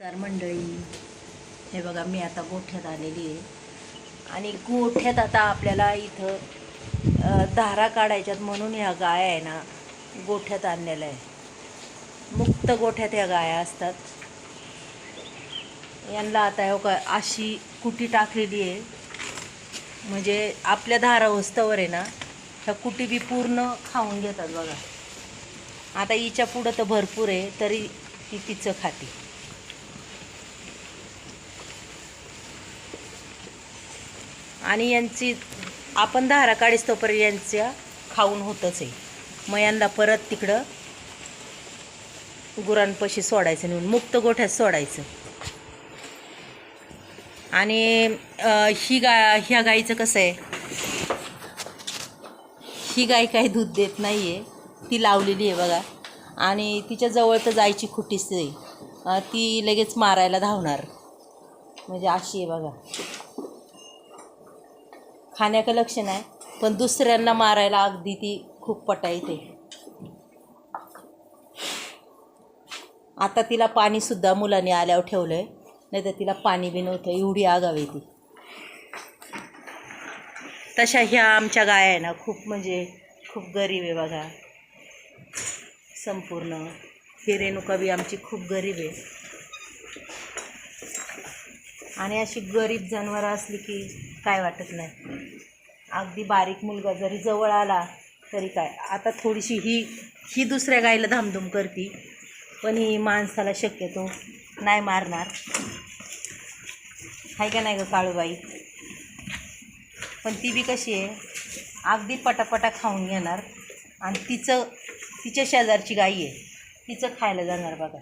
नमस्कार मंडळी. हे बघा मी आता गोठ्यात आलेली आहे. आणि गोठ्यात आता आपल्याला इथं धारा काढायच्यात म्हणून ह्या गाया आहे ना गोठ्यात आणलेल्या आहे मुक्त गोठ्यात ह्या गाया असतात. यांना आता हो का अशी कुटी टाकलेली आहे. म्हणजे आपल्या धारा वस्तवर आहे ना ह्या कुटी बी पूर्ण खाऊन घेतात बघा. आता हिच्या पुढं तर भरपूर आहे तरी ती तिचं खाते. आणि यांची आपण धारा काढीस तोपर्यंत यांच्या खाऊन होतच आहे. मग यांना परत तिकडं गुरांपाशी सोडायचं नेऊन मुक्त गोठ्यात सोडायचं. आणि ही गा ह्या गाईचं कसं आहे? ही गाय काही दूध देत नाही आहे ती लावलेली आहे बघा. आणि तिच्या जवळ तर जायची खुटीच आहे. ती लगेच मारायला धावणार. म्हणजे अशी आहे बघा. खाण्याचं लक्ष नाही पण दुसऱ्यांना मारायला अगदी ती खूप पटायते. आता तिला पाणीसुद्धा मुलांनी आल्यावर ठेवलं आहे नाही तर तिला पाणी बी नव्हतं एवढी आगावी आहे ती. तशा ह्या आमच्या गाया आहे ना खूप म्हणजे खूप गरीब आहे बघा. संपूर्ण. ही रेणुका बी आमची खूप गरीब आहे. आणि अशी गरीब जनावरं असली की काय वाटत नाही. अगदी बारीक मुलगा जरी जवळ आला तरी काय. आता थोडीशी ही ही दुसऱ्या गाईला धामधूम करती पण ही माणसाला शक्यतो नाही मारणार. आहे का नाही ग काळूबाई? पण ती बी कशी आहे अगदी पटापटा खाऊन घेणार आणि तिचं तिच्या शेजारची गाई आहे तिचं खायला जाणार बघा.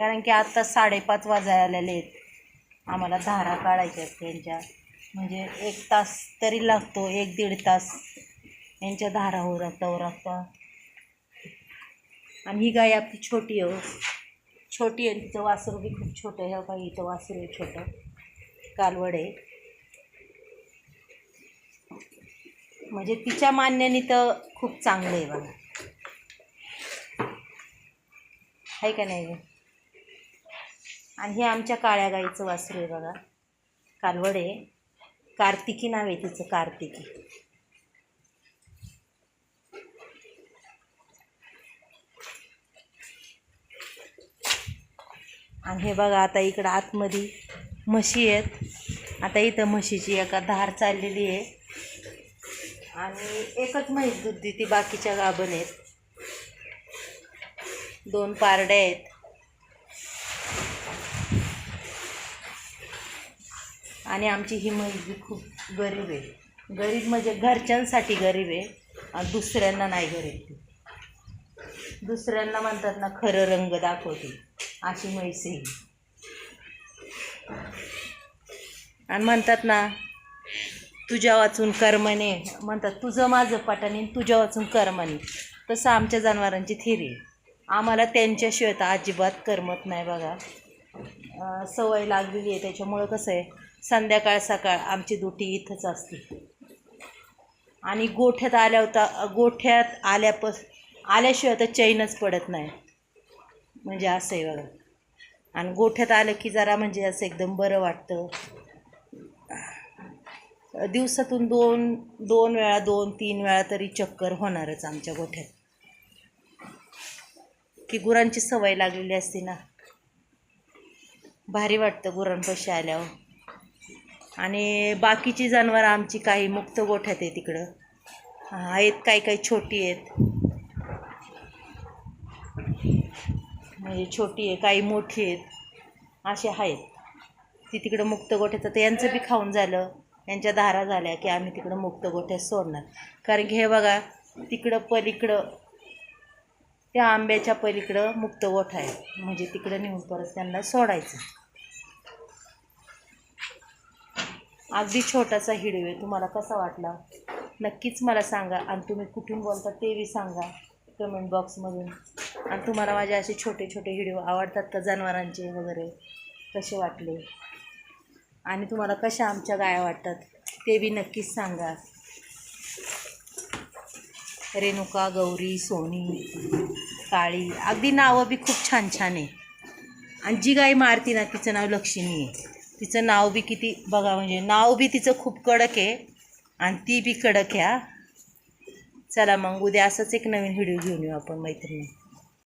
कारण की आत्ता साडेपाच वाजायला आलेले आहेत. आम्हाला धारा काढायच्या आहेत त्यांच्या. म्हणजे एक तास तरी लागतो एक दीड तास यांच्या धारा हो राहता हो राहता. आणि ही गाय आपली छोटी आहे हो. छोटी आहे तिचं वासरू बी खूप छोटं आहे. गाई हिचं वासरू आहे छोटं. कालवड आहे. म्हणजे तिच्या मान्याने तर खूप चांगलं आहे बघा. आहे का नाही? आणि हे आमच्या काळ्या गाईचं वासरू आहे बघा. कालवड आहे. कार्तिकी नाव आहे तिचं कार्तिकी. आणि हे बघा आता इकडं आतमध्ये म्हशी आहेत. आता इथं म्हशीची एका धार चाललेली आहे. आणि एकच म्हैस दूध देते बाकीच्या गाभण आहेत. दोन पारड्या आहेत. आणि आमची ही मुलगी खूप गरीब आहे. गरीब म्हणजे घरच्यांसाठी गरीब आहे आणि दुसऱ्यांना नाही गरीब ती. दुसऱ्यांना म्हणतात ना खरं रंग दाखवते. अशी म्हैस ही. आणि म्हणतात ना तुझ्या वाचून कर्मने म्हणतात तुझं माझं पटाने तुझ्या वाचून कर्मने तसं आमच्या जनावरांची थिरी आहे. आम्हाला त्यांच्याशिवाय तर अजिबात करमत नाही बघा. सवय लागलेली आहे त्याच्यामुळं कसं आहे संध्याकाळ सकाळ आमची दुटी इथंच असते. आणि गोठ्यात आल्या होता गोठ्यात आल्यापास आल्याशिवाय तर चैनच पडत नाही. म्हणजे असं आहे बघा. आणि गोठ्यात आलं की जरा म्हणजे असं एकदम बरं वाटतं. दिवसातून दोन दोन वेळा दोन तीन वेळा तरी चक्कर होणारच आमच्या गोठ्यात. की गुरांची सवय लागलेली असते ना. भारी वाटतं गुरांपाशी आल्यावर. आणि बाकीची जनावरं आमची काही मुक्त गोठ्यात आहे तिकडं. आहेत काही काही छोटी आहेत. म्हणजे छोटी आहे काही मोठी आहेत. असे आहेत. ती तिकडं मुक्त गोठ्यात तर यांचं बी खाऊन झालं. यांच्या धारा झाल्या की आम्ही तिकडं मुक्त गोठ्यात सोडणार. कारण की हे बघा तिकडं पलीकडं त्या आंब्याच्या पलीकडं मुक्त गोठा आहे. म्हणजे तिकडं नेऊन परत त्यांना सोडायचं. अगदी छोटासा हिडीओ आहे तुम्हाला कसा वाटला? नक्कीच मला सांगा. आणि तुम्ही कुठून बोलता ते बी सांगा कमेंट बॉक्समधून आणि तुम्हाला माझे असे छोटे छोटे व्हिडिओ आवडतात का? जनावरांचे वगैरे. कसे वाटले? आणि तुम्हाला कशा आमच्या गाया वाटतात? ते बी नक्कीच सांगा. रेणुका गौरी सोनी काळी. अगदी नावं बी खूप छान छान आहे. आणि जी गाय मारती ना तिचं नाव लक्ष्मी आहे. तिचं नाव बी किती बघा म्हणजे नाव बी तिचं खूप कडक आहे आणि ती बी कडक ह्या चला मग उद्या असंच एक नवीन व्हिडिओ घेऊन येऊ आपण मैत्रिणी.